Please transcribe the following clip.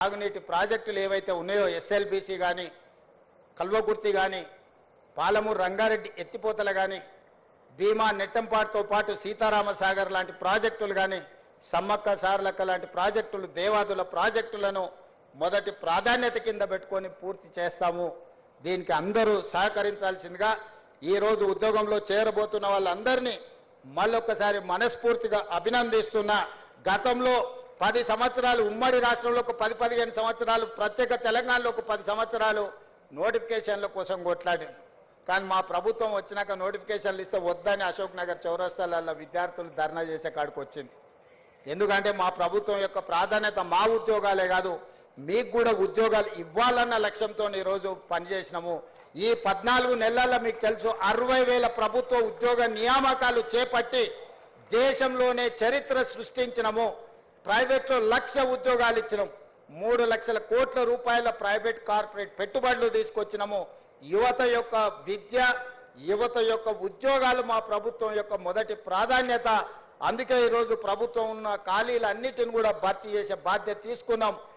తాగునీటి ప్రాజెక్టులు ఏవైతే ఉన్నాయో ఎస్ఎల్బిసి కానీ కల్వకుర్తి కానీ పాలమూరు రంగారెడ్డి ఎత్తిపోతలు కానీ భీమా నెట్టంపాటుతో పాటు సీతారామ సాగర్ లాంటి ప్రాజెక్టులు కానీ సమ్మక్క సారలక్క లాంటి ప్రాజెక్టులు దేవాదుల ప్రాజెక్టులను మొదటి ప్రాధాన్యత కింద పెట్టుకొని పూర్తి చేస్తాము. దీనికి అందరూ సహకరించాల్సిందిగా ఈరోజు ఉద్యోగంలో చేరబోతున్న వాళ్ళందరినీ మళ్ళొక్కసారి మనస్ఫూర్తిగా అభినందిస్తున్నా. గతంలో పది సంవత్సరాలు ఉమ్మడి రాష్ట్రంలో ఒక పది పదిహేను సంవత్సరాలు ప్రత్యేక తెలంగాణలో ఒక పది సంవత్సరాలు నోటిఫికేషన్ల కోసం కొట్లాడారు కానీ మా ప్రభుత్వం వచ్చినాక నోటిఫికేషన్లు ఇస్తే వద్దని అశోక్ నగర్ చౌరస్తాలలో విద్యార్థులు ధర్నా చేసే కాడికి వచ్చింది. ఎందుకంటే మా ప్రభుత్వం యొక్క ప్రాధాన్యత మా ఉద్యోగాలే కాదు మీకు కూడా ఉద్యోగాలు ఇవ్వాలన్న లక్ష్యంతో ఈరోజు పనిచేసినాము. ఈ పద్నాలుగు నెలల్లో మీకు తెలుసు అరవై వేల ప్రభుత్వ ఉద్యోగ నియామకాలు చేపట్టి దేశంలోనే చరిత్ర సృష్టించినము. ప్రైవేట్లో లక్ష ఉద్యోగాలు ఇచ్చినాం. మూడు లక్షల కోట్ల రూపాయల ప్రైవేట్ కార్పొరేట్ పెట్టుబడులు తీసుకొచ్చినాము. యువత యొక్క విద్య యువత యొక్క ఉద్యోగాలు మా ప్రభుత్వం యొక్క మొదటి ప్రాధాన్యత. అందుకే ఈరోజు ప్రభుత్వం ఉన్న ఖాళీలన్నిటిని కూడా భర్తీ చేసే బాధ్యత తీసుకున్నాం.